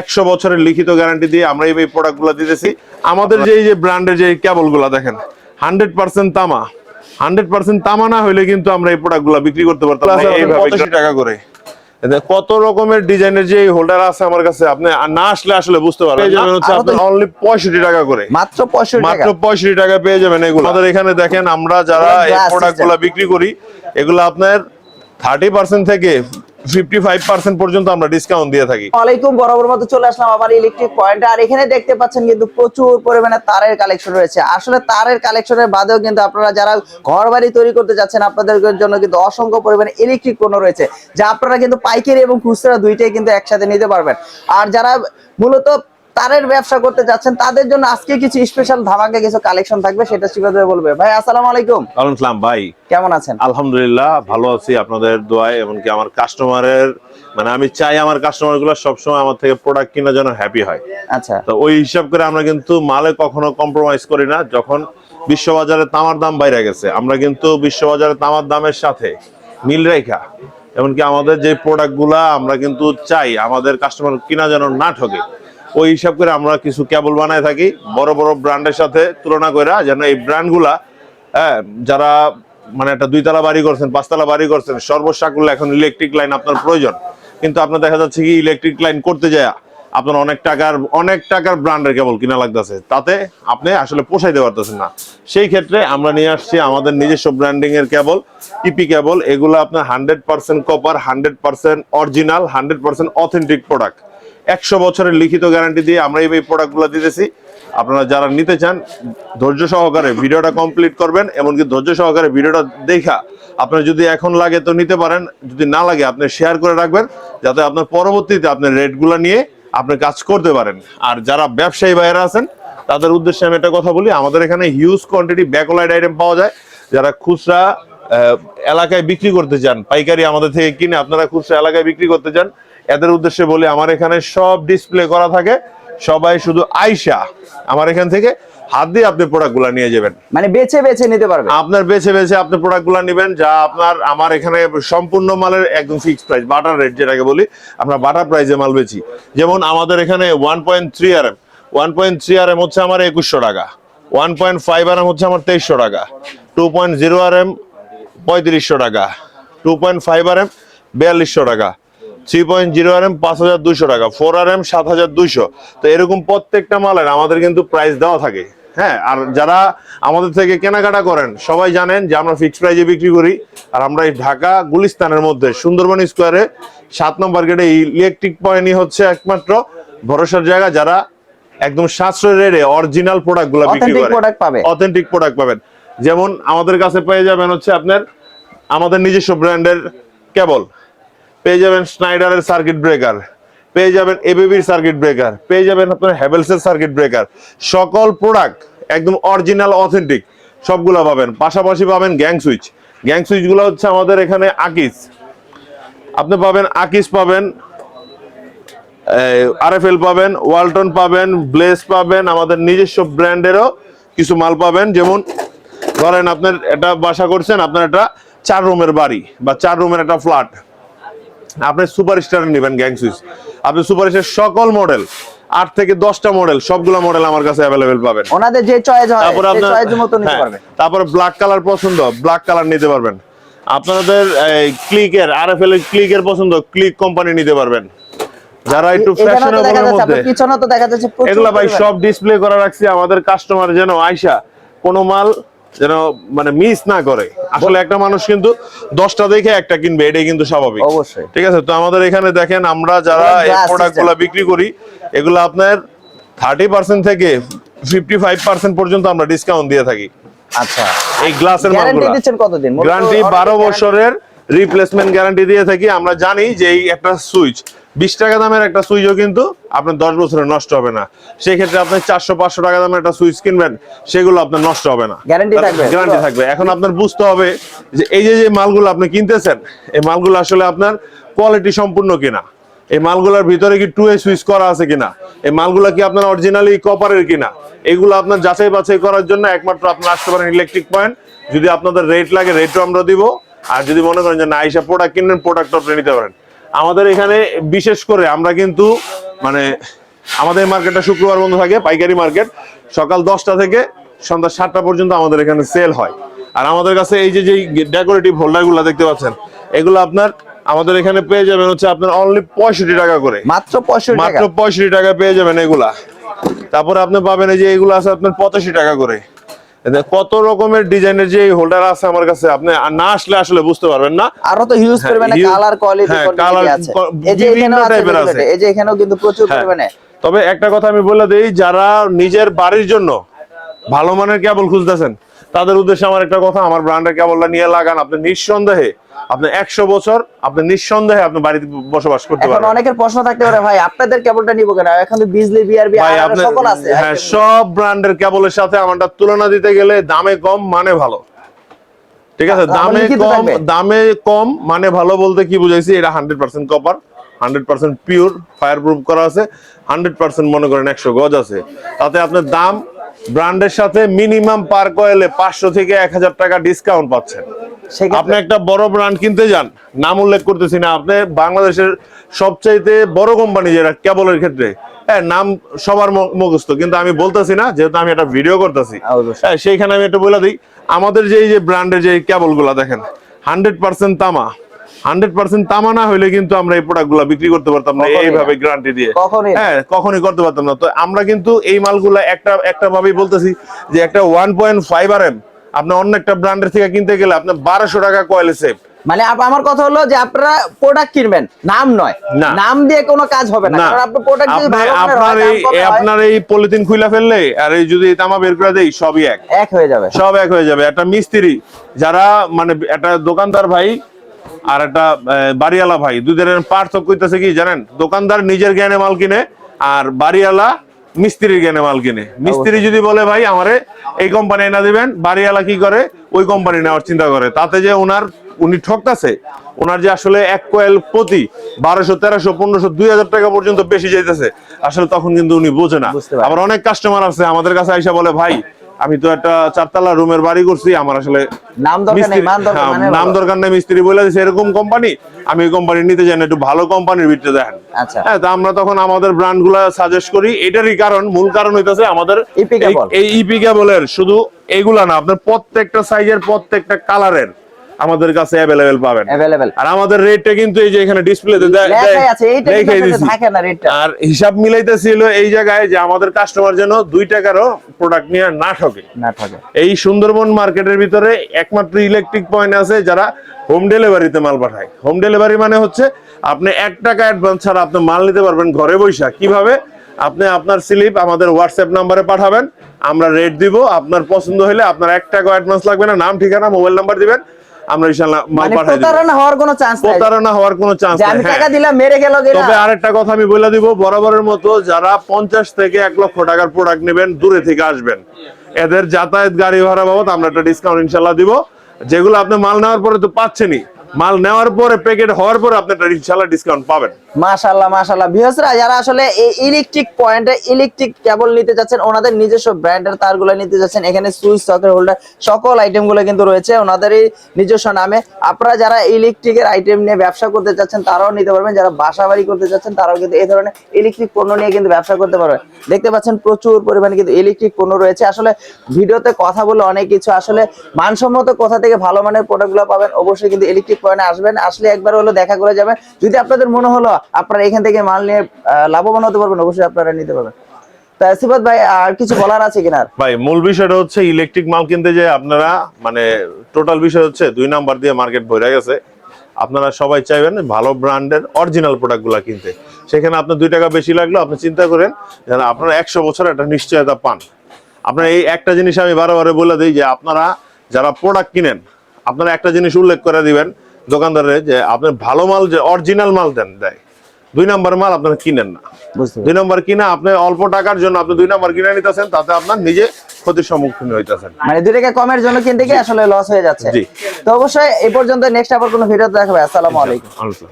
একশো বছরের লিখিত গ্যারান্টি দিয়ে আমরা এই প্রোডাক্টগুলো দিতেছি। আমাদের যে এই যে ব্র্যান্ডের যে কেবলগুলা দেখেন হান্ড্রেড পার্সেন্ট তামা। হান্ড্রেড পার্সেন্ট তামা না হলে কিন্তু আমরা এই প্রোডাক্টগুলা বিক্রি করতে পারতাম এইভাবে টাকা করে। কত রকমের ডিজাইনের যে হোল্ডার আছে আমার কাছে আপনি না আসলে আসলে বুঝতে পারবেন অনলি পঁয়ষট্টি টাকা করে। মাত্র পঁয়ষট্টি মাত্র পঁয়ষট্টি টাকা পেয়ে যাবেন এগুলো। আমাদের এখানে দেখেন আমরা যারা এই প্রোডাক্টগুলা বিক্রি করি এগুলো আপনার থার্টি পার্সেন্ট থেকে ফিফটি ফাইভ পার্সেন্ট পর্যন্ত আমরা দিয়ে থাকি। মতো চলে আসলাম ইলেকট্রিক পয়েন্ট আর এখানে দেখতে পাচ্ছেন কিন্তু প্রচুর পরিমাণে তারের কালেকশন রয়েছে। আসলে তারের বাদেও কিন্তু আপনারা যারা ঘর বাড়ি তৈরি করতে যাচ্ছেন, আপনাদের জন্য কিন্তু অসংখ্য পরিমাণে ইলেকট্রিক রয়েছে, যা আপনারা কিন্তু পাইকারি এবং খুচরা দুইটাই কিন্তু একসাথে নিতে পারবেন। আর যারা মূলত তারের ব্যবসা করতে যাচ্ছেন তাদের জন্য আজকে কিছু স্পেশাল ধামাকা কিছু কালেকশন থাকবে সেটা শিবাদে বলবে। ভাই আসসালামু আলাইকুম। আলাইকুম সালাম ভাই। কেমন আছেন? আলহামদুলিল্লাহ ভালো আছি আপনাদের দোয়ায় এমনকি আমার কাস্টমারের মানে আমি চাই আমার কাস্টমারগুলো সবসময় আমার থেকে প্রোডাক্ট কেনার জন্য হ্যাপি হয়। আচ্ছা। তো ওই হিসাব করে আমরা কিন্তু মালে কখনো কম্প্রোমাইজ করি না যখন বিশ্ববাজারে তামার দাম বাইরে গেছে আমরা কিন্তু বিশ্ববাজারে তামার দামের সাথে মিল রেখা এমনকি আমাদের যে প্রোডাক্টগুলা আমরা কিন্তু চাই আমাদের কাস্টমার কিনা যেন না ঠকে। ওই হিসাব করে আমরা কিছু কেবল বানায় থাকি বড় বড় ব্র্যান্ডের সাথে তুলনা করে যেন এই ব্র্যান্ডগুলা হ্যাঁ, যারা মানে একটা দুইতলা বাড়ি করছেন পাঁচতলা বাড়ি করছেন সর্বসাকুল্য এখন ইলেকট্রিক লাইন আপনার প্রয়োজন। কিন্তু আপনার দেখা যাচ্ছে কি ইলেকট্রিক লাইন করতে যায় আপনার অনেক টাকার অনেক টাকার ব্র্যান্ডের কেবল কিনা লাগতেছে। তাতে আপনি আসলে পোষাইতে পারতেছেন না। সেই ক্ষেত্রে আমরা নিয়ে আসছি আমাদের নিজস্ব ব্র্যান্ডিং এর কেবল ইপি কেবল এগুলো আপনার hundred percent copper hundred percent original hundred percent authentic product একশো বছরের লিখিত গ্যারান্টি দিয়ে আমরা এই প্রোডাক্টগুলো দিতেছি। আপনারা যারা নিতে চান, ধৈর্য সহকারে ভিডিওটা কমপ্লিট করবেন এমনকি ধৈর্য সহকারে ভিডিওটা দেখা। আপনার যদি এখন লাগে তো নিতে পারেন, যদি না লাগে আপনি শেয়ার করে রাখবেন, যাতে আপনার পরবর্তীতে আপনার রেটগুলো নিয়ে আপনি কাজ করতে পারেন। আর যারা ব্যবসায়ী ভাইয়েরা আছেন, তাদের উদ্দেশ্যে আমি একটা কথা বলি, আমাদের এখানে হিউজ কোয়ান্টিটি ব্যাকলাইট আইটেম পাওয়া যায়। যারা খুচরা এলাকায় বিক্রি করতে চান, পাইকারি আমাদের থেকে কিনে আপনারা খুচরা এলাকায় বিক্রি করতে চান এদের উদ্দেশ্যে বলি আমার এখানে সব ডিসপ্লে করা থাকে। সবাই শুধু আইসা আমার এখান থেকে হাত দিয়ে আপনি প্রোডাক্টগুলো নিয়ে যাবেন। মানে বেছে বেছে নিতে পারবে? আপনার বেছে বেছে আপনি প্রোডাক্টগুলো নেবেন যা আপনার আমার এখানে সম্পূর্ণ মালের একদম ফিক্সড প্রাইস বাটার রেট যেটাকে বলি আমরা বাটার প্রাইসে মাল বেচি। যেমন আমাদের এখানে one point three R M one point three R M হচ্ছে আমার একুশশো টাকা। One point five R M হচ্ছে আমার তেইশশো টাকা। Two point zero R M পঁয়ত্রিশশো টাকা। Two point five R M বিয়াল্লিশশো টাকা। Three point zero R M পাঁচ হাজার দুইশো টাকা ফোর আর এম সাত হাজার দুইশো। তো এরকম প্রত্যেকটা মালের আমাদের কিন্তু প্রাইস দেওয়া থাকে। হ্যাঁ আর যারা আমাদের থেকে কেনাকাটা করেন সবাই জানেন যে আমরা ফিক্সড প্রাইজে বিক্রি করি। আর আমরা এই ঢাকা গুলিস্তানের মধ্যে সুন্দরবন স্কোয়ারে সাত নম্বর গেটে ইলেকট্রিক পয়েন্টই হচ্ছে একমাত্র ভরসার জায়গা যারা একদম সাশ্রয় রেটে অরিজিনাল প্রোডাক্টগুলো বিক্রি করে। অথেন্টিক প্রোডাক্ট পাবেন। যেমন আমাদের কাছে পেয়ে যাবেন হচ্ছে আপনার আমাদের নিজস্ব ব্র্যান্ডের কেবল পেয়ে যাবেন স্নাইডারের সার্কিট ব্রেকার পেয়ে যাবেন এবিবির সার্কিট ব্রেকার পেয়ে যাবেন আপনার হ্যাভেলসের সার্কিট ব্রেকার সকল প্রোডাক্ট একদম অরিজিনাল অথেন্টিক সবগুলো পাবেন। পাশাপাশি পাবেন গ্যাং সুইচ গ্যাং সুইচগুলো হচ্ছে আমাদের এখানে আকিস আপনি পাবেন আকিস পাবেন আরএফএল পাবেন ওয়ালটন পাবেন ব্লেস পাবেন, আমাদের নিজস্ব ব্র্যান্ডেরও কিছু মাল পাবেন। যেমন ধরেন আপনার এটা বাসা করছেন, আপনার একটা চার রুমের বাড়ি বা চার রুমের একটা ফ্ল্যাট আপনি সুপার স্টার নেবেন গ্যাং সুইচ। আপনি সুপার স্টার সকল মডেল আট থেকে দশটা মডেল সবগুলো মডেল আমার কাছে অ্যাভেলেবেল পাবেন। ওনাদের যে চয়েস হয় তারপরে আপনার চয়েস মতো নিতে হ্যাঁ, পারবে। তারপরে ব্ল্যাক কালার পছন্দ ব্ল্যাক কালার নিতে পারবেন। আপনাদের ক্লিকের আর এফ এল ক্লিকের পছন্দ ক্লিক কোম্পানি নিতে পারবেন। যারা একটু দেখা ফ্যাশনেবলের মধ্যে পিছনে তো দেখা যাচ্ছে এগুলা ভাই সব ডিসপ্লে করা রাখছি আমাদের কাস্টমার যেন আইসা কোনো মাল যেন মানে মিস না করে। আসলে একটা মানুষ কিন্তু দশটা দেখে একটা কিনবে এটাই কিন্তু স্বাভাবিক। অবশ্যই। ঠিক আছে তো আমাদের এখানে দেখেন আমরা যারা এই glass প্রোডাক্টগুলা বিক্রি করি এগুলো আপনার থার্টি পার্সেন্ট থেকে ফিফটি ফাইভ পার্সেন্ট পর্যন্ত আমরা ডিসকাউন্ট দিয়ে থাকি। আচ্ছা। এই গ্লাসের গ্যারান্টি বারো বছরের রিপ্লেসমেন্ট গ্যারান্টি দিয়ে থাকি। আমরা জানি যে এই একটা সুইচ বিশ টাকা দামের একটা সুইচও কিন্তু আপনার দশ বছরে নষ্ট হবে না। সেই ক্ষেত্রে আপনি চারশো পাঁচশো টাকা দামের একটা সুইচ কিনবেন সেগুলো আপনার নষ্ট হবে না। Guarantee থাকবে? গ্যারান্টি থাকবে। এখন আপনার বুঝতে হবে যে এই যে যে মালগুলো আপনি কিনতেছেন এই মালগুলো আসলে আপনার কোয়ালিটি সম্পূর্ণ কিনা? এই মালগুলোর ভিতরে কি টু এ সুইচ করা আছে কিনা? এই মালগুলো কি আপনার অরিজিনালি কপারের কিনা? এগুলো আপনার যাচাই বাছাই করার জন্য একমাত্র আপনার আসতে পারেন ইলেকট্রিক পয়েন্ট যদি আপনাদের রেট লাগে রেটও আমরা দিব। আর যদি মনে করেন যে না এইসব প্রোডাক্ট কিনবেন প্রোডাক্ট আপনি নিতে পারেন। আমাদের এখানে বিশেষ করে আমরা কিন্তু মানে আমাদের মার্কেটটা শুক্রবার বন্ধ থাকে পাইকারি মার্কেট। সকাল দশটা থেকে সন্ধ্যা সাতটা পর্যন্ত আমাদের এখানে সেল হয়। আর আমাদের কাছে এই যে যে ডেকোরেটিভ হোল্ডারগুলো দেখতে পাচ্ছেন এগুলো আপনার আমাদের এখানে পেয়ে যাবেন হচ্ছে আপনার অনলি পঁয়ষট্টি টাকা করে। মাত্র পঁয়ষট্টি মাত্র পঁয়ষট্টি টাকা পেয়ে যাবেন এগুলা। তারপরে আপনি পাবেন এই যে এগুলো আছে আপনার পঁচাশি টাকা করে। কত রকমের ডিজাইনের যে হোল্ডার আছে আমার কাছে আপনি না আসলে আসলে বুঝতে পারবেন না আরও তো হিউজ হ্যাঁ, পরিমাণে কালার কোয়ালিটি হ্যাঁ, আছে এই যে এখানেও আছে আছে। এই যে এখানেও কিন্তু প্রচুর হ্যাঁ। পরিমাণে তবে একটা কথা আমি বলে দিই যারা নিজের বাড়ির জন্য ভালো মানের কেবল খুঁজতেছেন। তাদের উদ্দেশ্যে আমার একটা কথা আমার ব্র্যান্ডের কেবলটা নিয়ে লাগান। আপনি নিঃসন্দেহে আপনি একশো বছর আপনি নিঃসন্দেহে আপনি বাড়িতে বসবাস করতে পারবেন। অনেকের প্রশ্ন থাকতে পারে ভাই আপনাদের কেবলটা নিব কেন? এখন তো বিজলি বিআরবি আর সকল আছে হ্যাঁ সব ব্র্যান্ডের কেবলের সাথে আমারটা তুলনা দিতে গেলে দামে কম মানে ভালো। ঠিক আছে? দামে কম দামে কম মানে ভালো বলতে কি বুঝাইছি? এটা hundred percent copper hundred percent pure fireproof করা আছে। হান্ড্রেড পার্সেন্ট মনে করেন একশো গজ আছে। তাতে আপনার দাম ব্র্যান্ডের সাথে মিনিমাম পার কয়েলে পাঁচশো থেকে এক হাজার টাকা ডিসকাউন্ট পাচ্ছেন। আপনি একটা বড় ব্র্যান্ড কিনতে যান নাম উল্লেখ করতেছি না আপনি বাংলাদেশের সবচাইতে বড় কোম্পানি যেটা কেবলের ক্ষেত্রে। হ্যাঁ নাম সবার মুখস্থ কিন্তু আমি বলতেছি না যেহেতু আমি একটা ভিডিও করতেছি। হ্যাঁ সেইখানে আমি একটু বলে দিই আমাদের যে এই যে ব্র্যান্ডের যে কেবলগুলা দেখেন হান্ড্রেড পার্সেন্ট তামা। হান্ড্রেড পার্সেন্ট তামা না হইলে কিন্তু আমরা এই প্রোডাক্টগুলা বিক্রি করতে পারতাম না এইভাবে গ্যারান্টি দিয়ে। হ্যাঁ কখনই করতে পারতাম না। তো আমরা কিন্তু এই মালগুলা একটা একটা ভাবেই বলতেছি যে একটা one point five R M আপনি অন্য একটা ব্র্যান্ডের থেকে কিনতে গেলে আপনার বারোশো টাকা কয়েলে সেভ মানে আমার কথা হলো যে আপনারা প্রোডাক্ট কিনবেন নাম নয়। নাম দিয়ে কোনো কাজ হবে না কারণ প্রোডাক্ট যদি ভালো আপনার এই আপনার এই পলিথিন খুইলা ফেললে আর এই যদি তামা বের করে দেই সবই এক। এক হয়ে যাবে। সব এক হয়ে যাবে। একটা মিস্ত্রি যারা মানে একটা দোকানদার ভাই আর একটা বাড়িওয়ালা ভাই দুধের পার্থক্য হইতেছে কি জানেন? দোকানদার নিজের জ্ঞানে মাল কিনে আর বাড়িওয়ালা মিস্ত্রির জ্ঞানে মাল কিনে। মিস্ত্রি যদি বলে ভাই আমারে এই কোম্পানি না দিবেন বাড়িওয়ালা কি করে? ওই কোম্পানি নেওয়ার চিন্তা করে। তাতে যে ওনার উনি ঠকতাছে ওনার যে আসলে এক কোয়েল প্রতি বারোশো তেরোশো পনেরোশো দুই হাজার টাকা পর্যন্ত বেশি যাইতেছে আসলে তখন কিন্তু উনি বোঝে না। আবার অনেক কাস্টমার আছে আমাদের কাছে আইসা বলে ভাই আমি তো একটা চারতলা রুমের বাড়ি করছি আমার আসলে নাম দরকার নেই মিস্ত্রি- হ্যাঁ, মানে বলে। দিচ্ছে এরকম কোম্পানি আমি ওই কোম্পানি নিতে চাই না একটু ভালো কোম্পানির ভিতরে দেখেন। আচ্ছা। হ্যাঁ তা আমরা তখন আমাদের ব্র্যান্ডগুলা সাজেস্ট করি এটারই কারণ মূল কারণ হইতাছে আমাদের EP এই- ইপি কেবলের শুধু এগুলা না আপনার প্রত্যেকটা সাইজের প্রত্যেকটা কালারের আমাদের কাছে অ্যাভেলেবেল পাবেন। অ্যাভেলেবেল আর আমাদের রেটটা কিন্তু এই যে এখানে ডিসপ্লেতে না রেটটা আর হিসাব মিলাইতেছিল এই জায়গায় যে আমাদের কাস্টমার যেন দুই টাকারও প্রোডাক্ট নিয়ে না ঠকে। না থাকে এই সুন্দরবন মার্কেটের ভিতরে একমাত্র ইলেকট্রিক পয়েন্ট আছে যারা হোম ডেলিভারিতে মাল পাঠায়। হোম ডেলিভারি মানে হচ্ছে আপনি এক টাকা অ্যাডভান্স ছাড়া আপনি মাল নিতে পারবেন ঘরে বৈশা কীভাবে? আপনি আপনার স্লিপ আমাদের হোয়াটসঅ্যাপ নাম্বারে পাঠাবেন আমরা রেট দিব। আপনার পছন্দ হলে আপনার এক টাকা অ্যাডভান্স লাগবে না নাম ঠিকানা মোবাইল নাম্বার দিবেন। আমরা ইনশাআল্লাহ মাল মানে পাঠাই দিব। প্রতারণা হওয়ার কোনো চান্স নাই। প্রতারণা হওয়ার কোনো চান্স যে আমি টাকা হ্যাঁ। দিলাম মেরে গেল গেলা। তবে আরেকটা কথা আমি বলে দিব বরাবরের মতো যারা পঞ্চাশ থেকে এক লক্ষ টাকার প্রোডাক্ট নেবেন দূরে থেকে আসবেন। এদের যাতায়াত গাড়ি ভাড়া বাবদ আমরা একটা ডিসকাউন্ট ইনশাল্লাহ দিব। যেগুলো আপনি মাল নেওয়ার পরে তো পাচ্ছেনই। মাল নেওয়ার পরে প্যাকেট হওয়ার পরে আপনি একটা ইনশাল্লাহ ডিসকাউন্ট পাবেন। মাশাআল্লাহ মাশাআল্লাহ। ভিউয়ার্সরা যারা আসলে এই ইলেকট্রিক পয়েন্টে ইলেকট্রিক কেবল নিতে যাচ্ছেন, ওনাদের নিজস্ব ব্র্যান্ডের তারগুলো নিতে যাচ্ছেন। এখানে সুইচ সকেট হোল্ডার সকল আইটেমগুলো কিন্তু রয়েছে ওনাদেরই নিজস্ব নামে। আপনারা যারা ইলেকট্রিকের আইটেম নিয়ে ব্যবসা করতে চাচ্ছেন তারাও নিতে পারবেন। যারা বাসা বাড়ি করতে চাচ্ছেন তারাও কিন্তু এই ধরনের ইলেকট্রিক পণ্য নিয়ে কিন্তু ব্যবসা করতে পারবেন। দেখতে পাচ্ছেন প্রচুর পরিমাণে কিন্তু ইলেকট্রিক পণ্য রয়েছে। আসলে ভিডিওতে কথা বলে অনেক কিছু, আসলে মানসম্মত কোথা থেকে ভালো মানের প্রোডাক্টগুলো পাবেন, অবশ্যই কিন্তু ইলেকট্রিক পয়েন্টে আসবেন, আসলে একবার হলো দেখা করে যাবেন। যদি আপনাদের মনে হলো আপনারা এখান থেকে মাল নিয়ে লাভবান হতে পারবেন, অবশ্যই আপনারা নিতে পারবেন। মানে আপনারা সবাই চাইবেন ভালো ব্র্যান্ডের অরিজিনাল প্রোডাক্টগুলো কিনতে। সেখানে আপনার দুই টাকা বেশি লাগল, আপনি চিন্তা করেন যেন আপনারা একশো বছর একটা নিশ্চয়তা পান। আপনার এই একটা জিনিস আমি বারে বলে দিই যে আপনারা যারা প্রোডাক্ট কিনেন, আপনারা একটা জিনিস উল্লেখ করে দিবেন দোকানদারে যে আপনার ভালো মাল যে অরিজিনাল মাল দেন দেয়। দুই নম্বর মাল আপনারা কিনেন না। দুই নম্বর কিনা আপনি অল্প টাকার জন্য আপনি দুই নম্বর কিনে নিতেছেন তাতে আপনার নিজে ক্ষতির সম্মুখীন হইতেছেন। মানে দুই টাকা কমের জন্য কিনতে গিয়ে আসলে লস হয়ে যাচ্ছে। তো অবশ্যই এই পর্যন্ত নেক্সট আবার কোনো ভিডিও দেখাবে। আসসালামু আলাইকুম। আলোচনা